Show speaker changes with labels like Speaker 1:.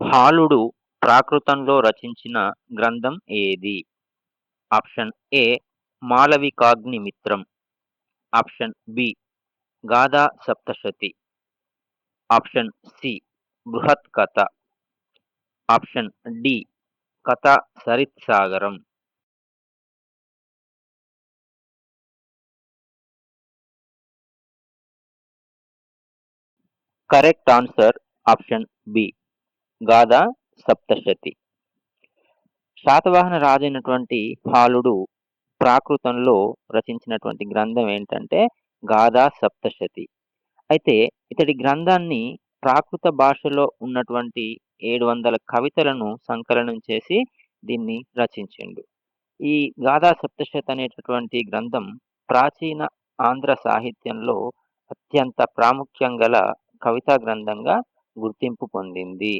Speaker 1: హాలుడు ప్రాకృతంలో రచించిన గ్రంథం ఏది? Option A Malavikagnimitram option B Gatha Saptashati. Option C Brihat Katha. Option D Katha Saritsagaram. Correct answer option B. Gatha Saptashati. Satavahana రాజైనటువంటి హాలుడు ప్రాకృతంలో రచించినటువంటి గ్రంథం ఏంటంటే గాథా సప్తశతి. అయితే ఇతడి గ్రంథాన్ని ప్రాకృత భాషలో ఉన్నటువంటి ఏడు వందల కవితలను సంకలనం చేసి దీన్ని రచించిండు. ఈ గాథా సప్తశతి అనేటటువంటి గ్రంథం ప్రాచీన ఆంధ్ర సాహిత్యంలో అత్యంత ప్రాముఖ్యం గల కవితా గ్రంథంగా గుర్తింపు పొందింది.